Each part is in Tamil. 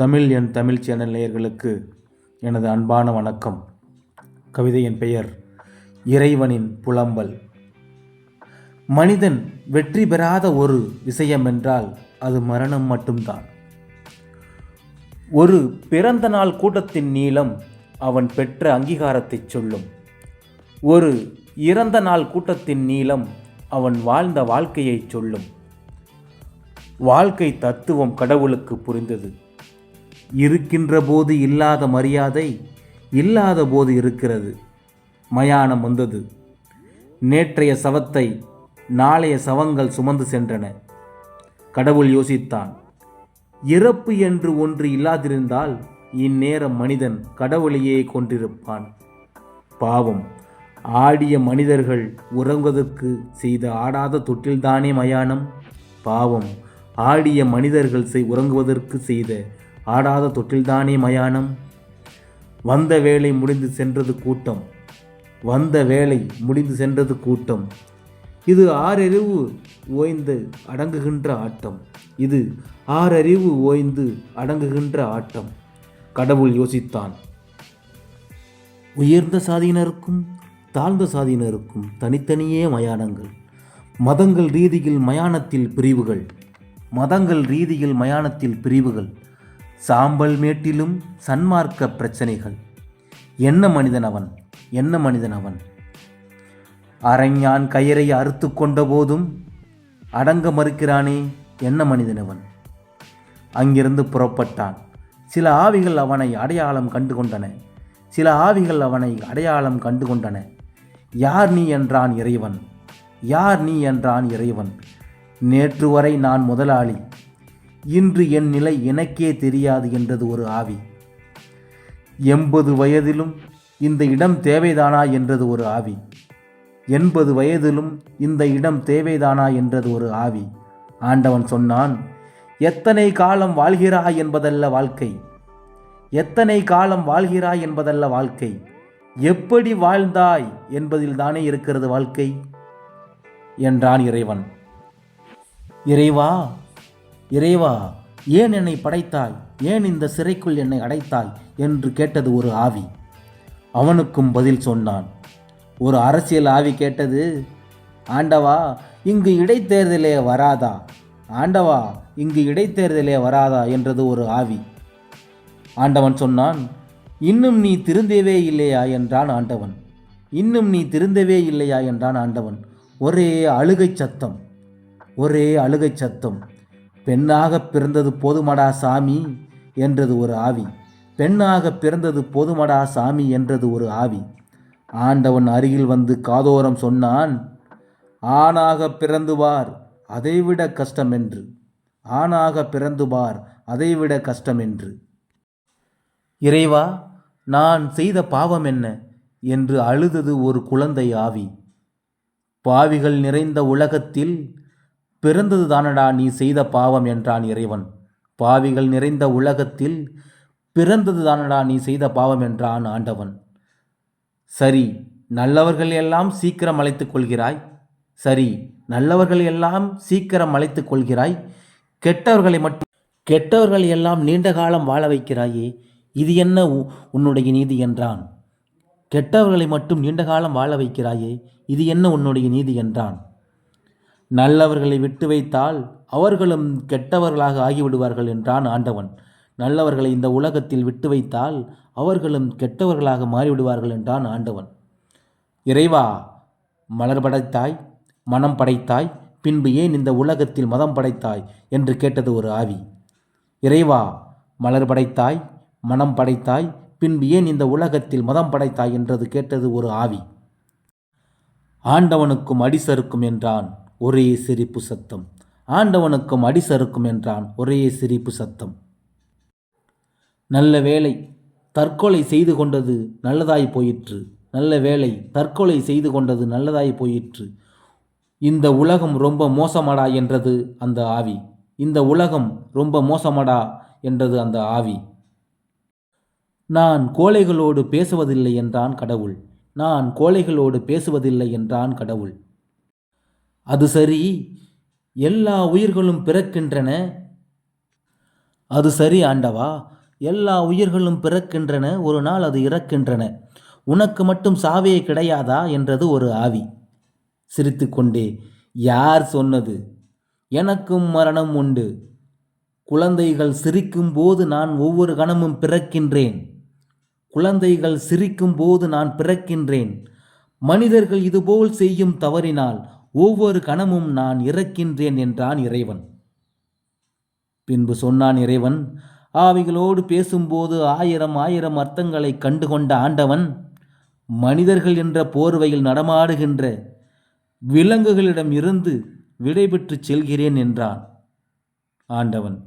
தமிழ் என் தமிழ் சேனல் நேயர்களுக்கு எனது அன்பான வணக்கம். கவிதையின் பெயர் இறைவனின் புலம்பல். மனிதன் வெற்றி பெறாத ஒரு விஷயம் என்றால் அது மரணம் மட்டும்தான். ஒரு பிறந்த நாள் கூட்டத்தின் நீளம் அவன் பெற்ற அங்கீகாரத்தைச் சொல்லும். ஒரு இறந்த நாள் கூட்டத்தின் நீளம் அவன் வாழ்ந்த வாழ்க்கையைச் சொல்லும். வாழ்க்கை தத்துவம் கடவுளுக்கு புரிந்தது. இருக்கின்ற போது இல்லாத மரியாதை இல்லாத போது இருக்கிறது. மயானம் வந்தது. நேற்றைய சவத்தை நாளைய சவங்கள் சுமந்து சென்றன. கடவுள் யோசித்தான். இறப்பு என்று ஒன்று இல்லாதிருந்தால் இந்நேரம் மனிதன் கடவுளையே கொண்டிருப்பான் பாவம். ஆடிய மனிதர்கள் உறங்குவதற்கு செய்த ஆடாத தொட்டில்தானே மயானம்? பாவம். ஆடிய மனிதர்கள் செய் உறங்குவதற்கு செய்த ஆடாத தொட்டில்தானே மயானம்? வந்த வேலை முடிந்து சென்றது கூட்டம். வந்த வேலை முடிந்து சென்றது கூட்டம். இது ஆறறிவு ஓய்ந்து அடங்குகின்ற ஆட்டம். இது ஆறறிவு ஓய்ந்து அடங்குகின்ற ஆட்டம். கடவுள் யோசித்தான். உயர்ந்த சாதியினருக்கும் தாழ்ந்த சாதியினருக்கும் தனித்தனியே மயானங்கள். மதங்கள் ரீதியில் மயானத்தில் பிரிவுகள். மதங்கள் ரீதியில் மயானத்தில் பிரிவுகள். சாம்பல் மேட்டிலும் சன்மார்க்க பிரச்சனைகள். என்ன மனிதன் அவன்? என்ன மனிதன் அவன்? அரஞ்ஞான் கயிறை அறுத்து கொண்ட போதும் அடங்க மறுக்கிறானே என்ன மனிதன் அவன்? அங்கிருந்து புறப்பட்டான். சில ஆவிகள் அவனை அடையாளம் கண்டு கொண்டன சில ஆவிகள் அவனை அடையாளம் கண்டு கொண்டன யார் நீ என்றான் இறைவன்? யார் நீ என்றான் இறைவன்? நேற்று வரை நான் முதலாளி. இன்று என் நிலை எனக்கே தெரியாது என்றது ஒரு ஆவி. எண்பது வயதிலும் இந்த இடம் தேவைதானா என்றது ஒரு ஆவி. எண்பது வயதிலும் இந்த இடம் தேவைதானா என்றது ஒரு ஆவி. ஆண்டவன் சொன்னான் எத்தனை காலம் வாழ்கிறாய் என்பதல்ல வாழ்க்கை. எத்தனை காலம் வாழ்கிறாய் என்பதல்ல வாழ்க்கை. எப்படி வாழ்ந்தாய் என்பதில் தானே இருக்கிறது வாழ்க்கை? என்றான் இறைவன். இறைவா இறைவா ஏன் என்னை படைத்தாய்? ஏன் இந்த சிறைக்குள் என்னை அடைத்தாய்? என்று கேட்டது ஒரு ஆவி. அவனுக்கும் பதில் சொன்னான் ஒரு அரசியல் ஆவி கேட்டது ஆண்டவா இங்கு இடைத்தேர்தலே வராதா? ஆண்டவா இங்கு இடைத்தேர்தலே வராதா? என்றது ஒரு ஆவி. ஆண்டவன் சொன்னான் இன்னும் நீ திருந்தவே இல்லையா? என்றான் ஆண்டவன். இன்னும் நீ திருந்தவே இல்லையா? என்றான் ஆண்டவன். ஒரே அழுகை சத்தம் ஒரே அழுகை சத்தம். பெண்ணாக பிறந்தது போதுமடா சாமி என்றது ஒரு ஆவி. பெண்ணாக பிறந்தது போதுமடா சாமி என்றது ஒரு ஆவி. ஆண்டவன் அருகில் வந்து காதோரம் சொன்னான் ஆணாக பிறந்துவார் அதைவிட கஷ்டம் என்று ஆணாக பிறந்து பார் அதைவிட கஷ்டம் என்று இறைவா நான் செய்த பாவம் என்ன? என்று அழுதது ஒரு குழந்தை ஆவி. பாவிகள் நிறைந்த உலகத்தில் பிறந்தது தானடா நீ செய்த பாவம் என்றான் இறைவன். பாவிகள் நிறைந்த உலகத்தில் பிறந்தது தானடா நீ செய்த பாவம் என்றான் ஆண்டவன். சரி நல்லவர்கள் எல்லாம் சீக்கிரம் அழைத்துக் கொள்கிறாய். சரி நல்லவர்கள் எல்லாம் சீக்கிரம் அழைத்துக் கொள்கிறாய். கெட்டவர்களை மட்டும் கெட்டவர்கள் எல்லாம் நீண்ட காலம் வாழ வைக்கிறாயே இது என்ன உ- உன்னுடைய நீதி என்றான். கெட்டவர்களை மட்டும் நீண்ட காலம் வாழ வைக்கிறாயே இது என்ன உன்னுடைய நீதி என்றான். நல்லவர்களை விட்டு வைத்தால் அவர்களும் கெட்டவர்களாக ஆகிவிடுவார்கள் என்றான் ஆண்டவன். நல்லவர்களை இந்த உலகத்தில் விட்டு வைத்தால் அவர்களும் கெட்டவர்களாக மாறிவிடுவார்கள் என்றான் ஆண்டவன். இறைவா மலர் படைத்தாய் மனம் படைத்தாய் பின்பு ஏன் இந்த உலகத்தில் மதம் படைத்தாய் என்று கேட்டது ஒரு ஆவி. இறைவா மலர் படைத்தாய் மனம் படைத்தாய் பின்பு ஏன் இந்த உலகத்தில் மதம் படைத்தாய் என்றது கேட்டது ஒரு ஆவி. ஆண்டவனுக்கும் அடிசருக்கும் என்றான். ஒரே சிரிப்பு சத்தம். ஆண்டவனுக்கும் அடி சறுக்கும் என்றான் ஒரே சிரிப்பு சத்தம். நல்ல வேலை தற்கொலை செய்து கொண்டது நல்லதாய் போயிற்று. நல்ல வேலை தற்கொலை செய்து கொண்டது நல்லதாய் போயிற்று. இந்த உலகம் ரொம்ப மோசமடா என்றது அந்த ஆவி. இந்த உலகம் ரொம்ப மோசமடா என்றது அந்த ஆவி. நான் கோழைகளோடு பேசுவதில்லை என்றான் கடவுள். நான் கோழைகளோடு பேசுவதில்லை என்றான் கடவுள். அது சரி. எல்லா உயிர்களும் பிறக்கின்றன. அது சரி ஆண்டவா. எல்லா உயிர்களும் பிறக்கின்றன. ஒரு நாள் அது இறக்கின்றன. உனக்கு மட்டும் சாவே கிடையாதா? என்றது ஒரு ஆவி. சிரித்துக்கொண்டே யார் சொன்னது? எனக்கும் மரணம் உண்டு. குழந்தைகள் சிரிக்கும் போது நான் ஒவ்வொரு கணமும் பிறக்கின்றேன். குழந்தைகள் சிரிக்கும் போது நான் பிறக்கின்றேன். மனிதர்கள் இதுபோல் செய்யும் தவறினால் ஒவ்வொரு கணமும் நான் இறக்கின்றேன் என்றான் இறைவன். பின்பு சொன்னான் இறைவன் ஆவிகளோடு பேசும்போது ஆயிரம் ஆயிரம் அர்த்தங்களை கண்டுகொண்ட ஆண்டவன் மனிதர்கள் என்ற போர்வையில் நடமாடுகின்ற விலங்குகளிடம் இருந்து விடைபெற்று செல்கிறேன் என்றான் ஆண்டவன்.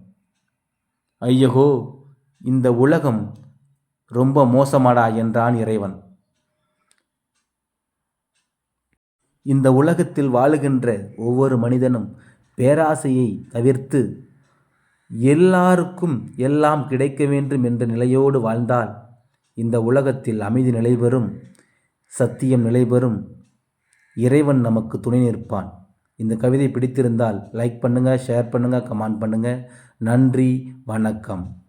ஐயகோ இந்த உலகம் ரொம்ப மோசமாடா என்றான் இறைவன். இந்த உலகத்தில் வாழுகின்ற ஒவ்வொரு மனிதனும் பேராசையை தவிர்த்து எல்லாருக்கும் எல்லாம் கிடைக்க வேண்டும் என்ற நிலையோடு வாழ்ந்தால் இந்த உலகத்தில் அமைதி நிலைபெறும் சத்தியம் நிலைபெறும். இறைவன் நமக்கு துணை நிற்பான். இந்த கவிதை பிடித்திருந்தால் லைக் பண்ணுங்கள் ஷேர் பண்ணுங்கள் கமெண்ட் பண்ணுங்கள் நன்றி வணக்கம்.